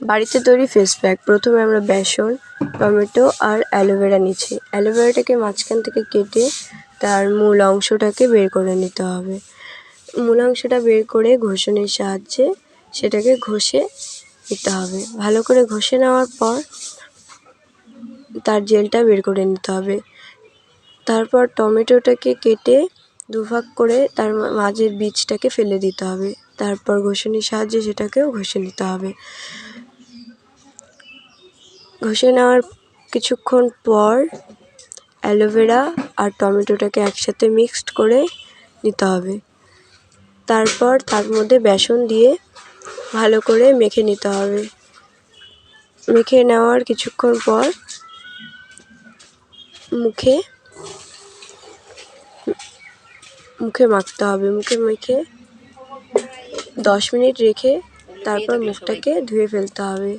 বাড়িতে তৈরি face pack প্রথমে আমরা বেসন, টমেটো আর অ্যালোভেরা নিচ্ছি। অ্যালোভেরাটাকে মাঝখান থেকে কেটে তার মূল অংশটাকে বের করে নিতে হবে। মূল অংশটা বের করে ঘষণির সাহায্যে সেটাকে ঘষে নিতে হবে। ভালো করে ঘষে নেওয়ার পর তার জেলটা বের করে নিতে হবে। তারপর টমেটোটাকে কেটে দুভাগ করে তার মাঝের বীজটাকে ফেলে দিতে হবে। তারপর ঘষণির সাহায্যে সেটাকেও ঘষে নিতে হবে। ঘষে নেওয়ার কিছুক্ষণ পর অ্যালোভেরা আর টমেটোটাকে একসাথে মিক্সড করে নিতে হবে। তারপর তার মধ্যে বেসন দিয়ে ভালো করে মেখে নিতে হবে। মেখে নেওয়ার কিছুক্ষণ পর মুখে মুখে মাখতে হবে। মুখে মেখে দশ মিনিট রেখে তারপর মুখটাকে ধুয়ে ফেলতে হবে।